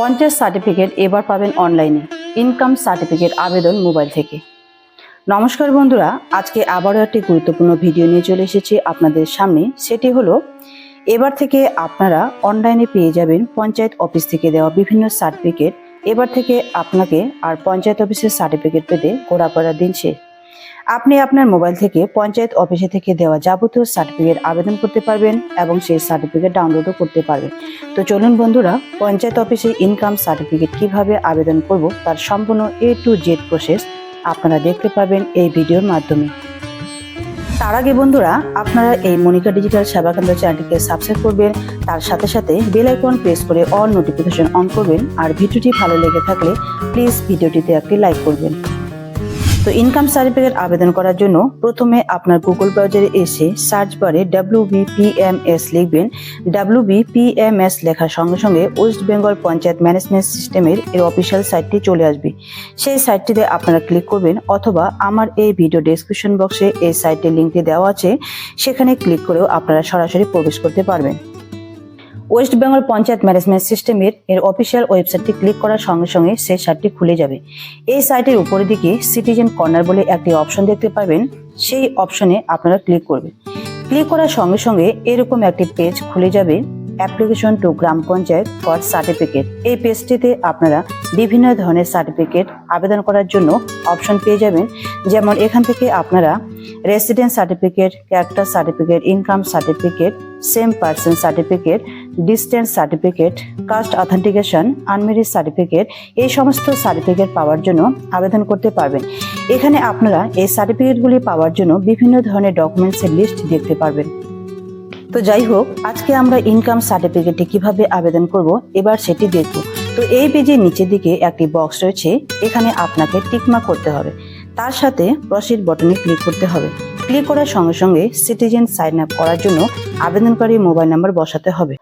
Panchayat certificate এবার পাবেন অনলাইনে, ইনকাম সার্টিফিকেট আবেদন মোবাইল থেকে। নমস্কার বন্ধুরা, আজকে আবারও একটি গুরুত্বপূর্ণ ভিডিও নিয়ে চলে এসেছি আপনাদের সামনে। সেটি হলো, এবার থেকে আপনারা অনলাইনে পেয়ে যাবেন পঞ্চায়েত অফিস থেকে দেওয়া বিভিন্ন সার্টিফিকেট। এবার থেকে আপনাকে আর পঞ্চায়েত অফিসের সার্টিফিকেট পেতে ঘোরাফেরার দিন শেষ। আপনি আপনার মোবাইল থেকে পঞ্চায়েত অফিসে থেকে দেওয়া যাবতীয় সার্টিফিকেট আবেদন করতে পারবেন এবং সেই সার্টিফিকেট ডাউনলোডও করতে পারবেন। তো চলুন বন্ধুরা, পঞ্চায়েত অফিসে ইনকাম সার্টিফিকেট কীভাবে আবেদন করব তার সম্পূর্ণ এ টু জেড প্রসেস আপনারা দেখতে পাবেন এই ভিডিওর মাধ্যমে। তার আগে বন্ধুরা, আপনারা এই মনিকা ডিজিটাল সেবা কেন্দ্র চ্যানেলটিকে সাবস্ক্রাইব করবেন, তার সাথে সাথে বেল আইকন প্রেস করে অল নোটিফিকেশন অন করবেন, আর ভিডিওটি ভালো লেগে থাকলে প্লিজ ভিডিওটিতে একটি লাইক করবেন। তো ইনকাম সার্টিফিকেট আবেদন করার জন্য প্রথমে আপনার গুগল ব্রাউজারে এসে সার্চ বারে ডাব্লিউ বিপিএমএস লিখবেন। ডাব্লিউ বিপিএমএস লেখার সঙ্গে সঙ্গে ওয়েস্ট বেঙ্গল পঞ্চায়েত ম্যানেজমেন্ট সিস্টেমের এর অফিসিয়াল সাইটটি চলে আসবে। সেই সাইটটিতে আপনারা ক্লিক করবেন অথবা আমার এই ভিডিও ডেসক্রিপশন বক্সে এই সাইটের লিঙ্কটি দেওয়া আছে। সেখানে ক্লিক করেও আপনারা সরাসরি প্রবেশ করতে পারবেন। ওয়েস্ট বেঙ্গল পঞ্চায়েত ম্যানেজমেন্ট সিস্টেমের এর অফিসিয়াল ওয়েবসাইটটি ক্লিক করার সঙ্গে সঙ্গে সেই সাইটটি খুলে যাবে। এই সাইটের উপরের দিকে সিটিজেন কর্নার বলে একটি অপশন দেখতে পাবেন। সেই অপশনে আপনারা ক্লিক করবেন। ক্লিক করার সঙ্গে সঙ্গে এরকম একটি পেজ খুলে যাবে। Application to Gram Panchayat for certificate. এই পেজটিতে আপনারা বিভিন্ন ধরনের সার্টিফিকেট আবেদন করার জন্য অপশন পেয়ে যাবেন। যেমন এখান থেকে আপনারা resident certificate, character certificate, income certificate, same person certificate distance certificate caste authentication unmarried certificate এই সমস্ত সার্টিফিকেট পাওয়ার জন্য আবেদন করতে পারবেন। এখানে আপনারা এই সার্টিফিকেটগুলি পাওয়ার জন্য বিভিন্ন ধরনের ডকুমেন্টসের লিস্ট দেখতে পারবেন। তো যাই হোক, আজকে আমরা ইনকাম সার্টিফিকেটে কীভাবে আবেদন করব, এবার সেটি দেখব। তো এই পেজের নিচের দিকে একটি বক্স রয়েছে, এখানে আপনাকে টিকমার্ক করতে হবে। তার সাথে প্রসিড বটনে ক্লিক করতে হবে। ক্লিক করার সঙ্গে সঙ্গে সিটিজেন সাইন আপ করার জন্য আবেদনকারী মোবাইল নাম্বার বসাতে হবে।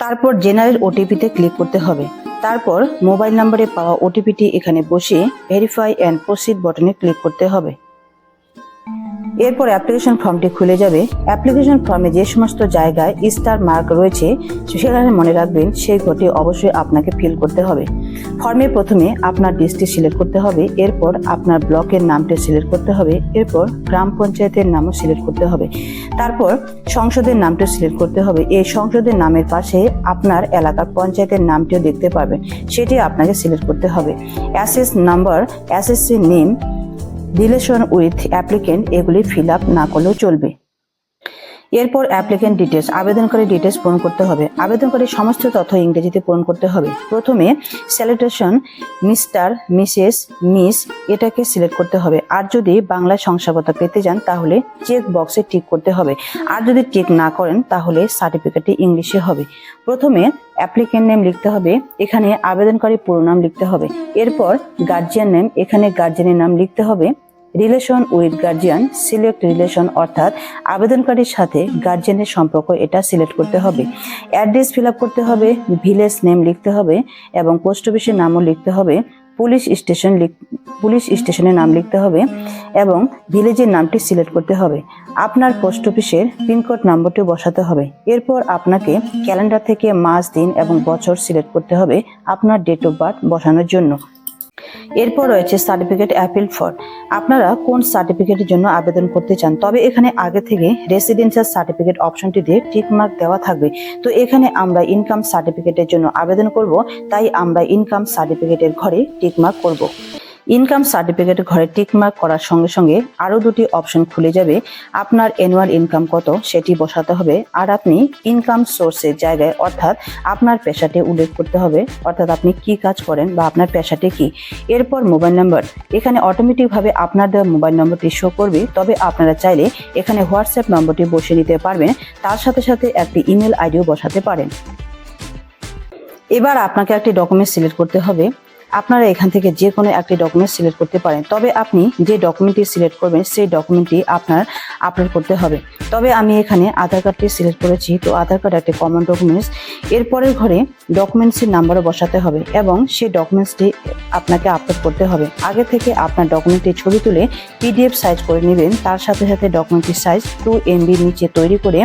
তারপর জেনারেল ওটিপিতে ক্লিক করতে হবে। তারপর মোবাইল নাম্বারে পাওয়া ওটিপিটি এখানে বসিয়ে ভেরিফাই অ্যান্ড প্রসিড বটনে ক্লিক করতে হবে। এরপর অ্যাপ্লিকেশন ফর্মটি খুলে যাবে। অ্যাপ্লিকেশন ফর্মে যে সমস্ত জায়গায় স্টার মার্ক রয়েছে, সেখানে মনে রাখবেন সেই ঘটি অবশ্যই আপনাকে ফিল করতে হবে। ফর্মে প্রথমে আপনার ডিস্ট্রিক্ট সিলেক্ট করতে হবে, এরপর আপনার ব্লকের নামটি সিলেক্ট করতে হবে, এরপর গ্রাম পঞ্চায়েতের নামও সিলেক্ট করতে হবে। তারপর সংসদের নামটি সিলেক্ট করতে হবে। এই সংসদের নামের পাশে আপনার এলাকার পঞ্চায়েতের নামটিও দেখতে পাবেন সেটি আপনাকে সিলেক্ট করতে হবে। Assessee number assessee name relation with applicant এগুলি ফিল আপ না করলেও চলবে। এরপর অ্যাপ্লিকেন্ট ডিটেলস আবেদনকারী ডিটেলস পূরণ করতে হবে। আবেদনকারী সমস্ত তথ্য ইংরেজিতে পূরণ করতে হবে। প্রথমে স্যালিটেশন মিস্টার মিসেস মিস এটাকে সিলেক্ট করতে হবে। আর যদি বাংলা শংসাপত্র পেতে যান, তাহলে চেক বক্সে টিক করতে হবে। আর যদি টিক না করেন, তাহলে সার্টিফিকেটটি ইংলিশে হবে। প্রথমে অ্যাপ্লিকেন্ট নেম লিখতে হবে, এখানে আবেদনকারী পুরো নাম লিখতে হবে। এরপর গার্জিয়ান নেম এখানে গার্জিয়ানের নাম লিখতে হবে। Relation with guardian, select relation অর্থাৎ আবেদনকারীর সাথে গার্জিয়ানের সম্পর্ক এটা সিলেক্ট করতে হবে। অ্যাড্রেস ফিল করতে হবে, ভিলেজ নেম লিখতে হবে এবং পোস্ট অফিসের নামও লিখতে হবে, পুলিশ স্টেশন পুলিশ স্টেশনের নাম লিখতে হবে এবং ভিলেজের নামটি সিলেক্ট করতে হবে। আপনার পোস্ট অফিসের পিনকোড নম্বরটি বসাতে হবে। এরপর আপনাকে ক্যালেন্ডার থেকে মাস, দিন এবং বছর সিলেক্ট করতে হবে আপনার ডেট অফ বার্থ বসানোর জন্য। এরপর রয়েছে সার্টিফিকেট অ্যাপিল ফর। আপনারা কোন সার্টিফিকেটের জন্য আবেদন করতে চান? তবে এখানে আগে থেকে রেসিডেন্সিয়াল সার্টিফিকেট অপশনটি দিয়ে মার্ক দেওয়া থাকবে। তো এখানে আমরা ইনকাম সার্টিফিকেটের জন্য আবেদন করব, তাই আমরা ইনকাম সার্টিফিকেটের ঘরে টিক মার্ক করব। ইনকাম সার্টিফিকেট ঘরে টিকমার্ক করার সঙ্গে সঙ্গে আরও দুটি অপশন খুলে যাবে। আপনার অ্যানুয়াল ইনকাম কত সেটি বসাতে হবে আর আপনি ইনকাম সোর্সের জায়গায় অর্থাৎ আপনার পেশাটি উল্লেখ করতে হবে। অর্থাৎ আপনি কি কাজ করেন বা আপনার পেশাটি কি? এরপর মোবাইল নাম্বার এখানে অটোমেটিকভাবে আপনার দেওয়া মোবাইল নম্বরটি শো করবে। তবে আপনারা চাইলে এখানে হোয়াটসঅ্যাপ নম্বরটি বসিয়ে নিতে পারবেন। তার সাথে সাথে একটি ইমেল আইডিও বসাতে পারেন। এবার আপনাকে একটি ডকুমেন্ট সিলেক্ট করতে হবে। আপনারা এখান থেকে যে কোনো একটি ডকুমেন্ট সিলেক্ট করতে পারেন। তবে আপনি যে ডকুমেন্টটি সিলেক্ট করবেন, সেই ডকুমেন্টটি আপনার আপলোড করতে হবে। তবে আমি এখানে আধার কার্ডটি সিলেক্ট করেছি। তো আধার কার্ড একটি কমন ডকুমেন্টস এরপরের ঘরে ডকুমেন্টসের নাম্বারও বসাতে হবে এবং সেই ডকুমেন্টসটি আপনাকে আপলোড করতে হবে। আগে থেকে আপনার ডকুমেন্টটি ছবি তুলে পিডিএফ সাইজ করে নেবেন। তার সাথে সাথে ডকুমেন্টটির সাইজ টু এমবি নিচে তৈরি করে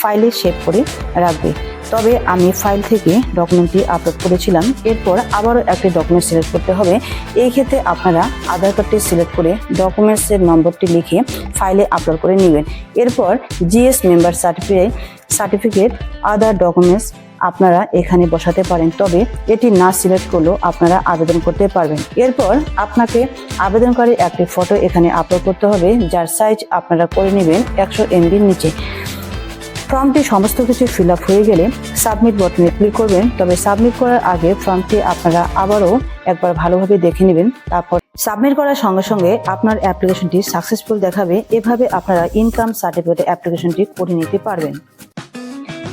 ফাইলে সেভ করে রাখবে। তবে আমি ফাইল থেকে ডকুমেন্টটি আপলোড করেছিলাম। এরপর আবারও একটি ডকুমেন্ট সিলেক্ট করতে হবে। এই ক্ষেত্রে আপনারা আধার কার্ডটি সিলেক্ট করে ডকুমেন্টসের নম্বরটি লিখে ফাইলে আপলোড করে নেবেন। এরপর GS member certificate certificate other documents আপনারা এখানে বসাতে পারেন। তবে এটি না সিলেক্ট করলেও আপনারা আবেদন করতে পারবেন। এরপর আপনাকে আবেদনকারীর একটি ফটো এখানে আপলোড করতে হবে, যার সাইজ আপনারা করে নেবেন একশো এমবির নিচে। ফর্মটি সমস্ত কিছু ফিল আপ হয়ে গেলে সাবমিট বটনে ক্লিক করবেন। তবে সাবমিট করার আগে ফর্মটি আপনারা আবারও একবার ভালোভাবে দেখে নেবেন। তারপর সাবমিট করার সঙ্গে সঙ্গে আপনার অ্যাপ্লিকেশনটি সাকসেসফুল দেখাবে। এভাবে আপনারা ইনকাম সার্টিফিকেট অ্যাপ্লিকেশনটি করে নিতে পারবেন।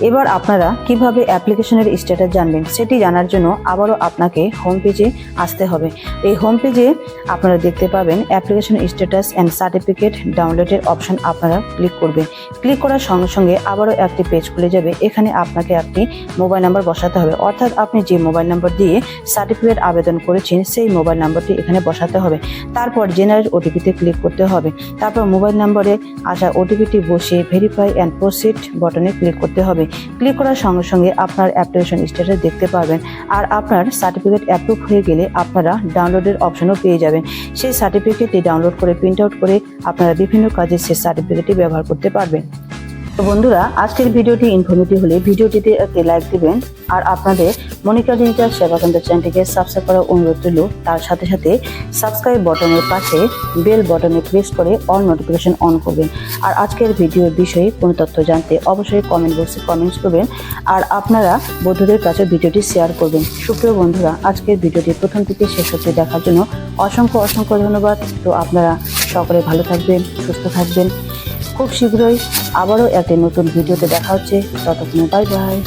এবার আপনারা কীভাবে অ্যাপ্লিকেশনের স্ট্যাটাস জানবেন সেটি জানার জন্য আবারও আপনাকে হোম পেজে আসতে হবে। এই হোম পেজে আপনারা দেখতে পাবেন অ্যাপ্লিকেশন স্ট্যাটাস অ্যান্ড সার্টিফিকেট ডাউনলোডের অপশন আপনারা ক্লিক করবেন। ক্লিক করার সঙ্গে সঙ্গে আবারও একটি পেজ খুলে যাবে। এখানে আপনাকে একটি মোবাইল নাম্বার বসাতে হবে। অর্থাৎ আপনি যে মোবাইল নাম্বার দিয়ে সার্টিফিকেট আবেদন করেছেন সেই মোবাইল নাম্বারটি এখানে বসাতে হবে। তারপর জেনারেল ওটিপিতে ক্লিক করতে হবে। তারপর মোবাইল নম্বরে আসা ওটিপিটি বসে ভেরিফাই অ্যান্ড প্রসিড বটনে ক্লিক করতে হবে। ক্লিক করার সঙ্গে সঙ্গে আপনার অ্যাপ্লিকেশন স্ট্যাটাস দেখতে পারবেন। আর আপনার সার্টিফিকেট অ্যাপ্রুভ হয়ে গেলে আপনারা ডাউনলোডের অপশনও পেয়ে যাবেন। সেই সার্টিফিকেটটি ডাউনলোড করে প্রিন্ট আউট করে আপনারা বিভিন্ন কাজে সেই সার্টিফিকেটটি ব্যবহার করতে পারবেন। তো বন্ধুরা, আজকের ভিডিওটি ইনফরমেটিভ হলে ভিডিওটিতে একটি লাইক দিবেন আর আপনাদের মনিকা ডিজিটাল সেবা কেন্দ্র চ্যানেলটিকে সাবস্ক্রাইব করার অনুরোধ রইল। তার সাথে সাথে সাবস্ক্রাইব বটনের পাশে বেল বটনে প্রেস করে অল নোটিফিকেশন অন করবেন। আর আজকের ভিডিওর বিষয়ে কোনো তথ্য জানতে অবশ্যই কমেন্ট বক্সে কমেন্টস করবেন। আর আপনারা বন্ধুদের কাছে ভিডিওটি শেয়ার করবেন। সুপ্রিয় বন্ধুরা, আজকের ভিডিওটি প্রথম থেকে শেষ হতে দেখার জন্য অসংখ্য অসংখ্য ধন্যবাদ। তো আপনারা সকলে ভালো থাকবেন, সুস্থ থাকবেন। খুব শীঘ্রই আবারও একটি নতুন ভিডিওতে দেখা হচ্ছে। ততক্ষণ বাই বাই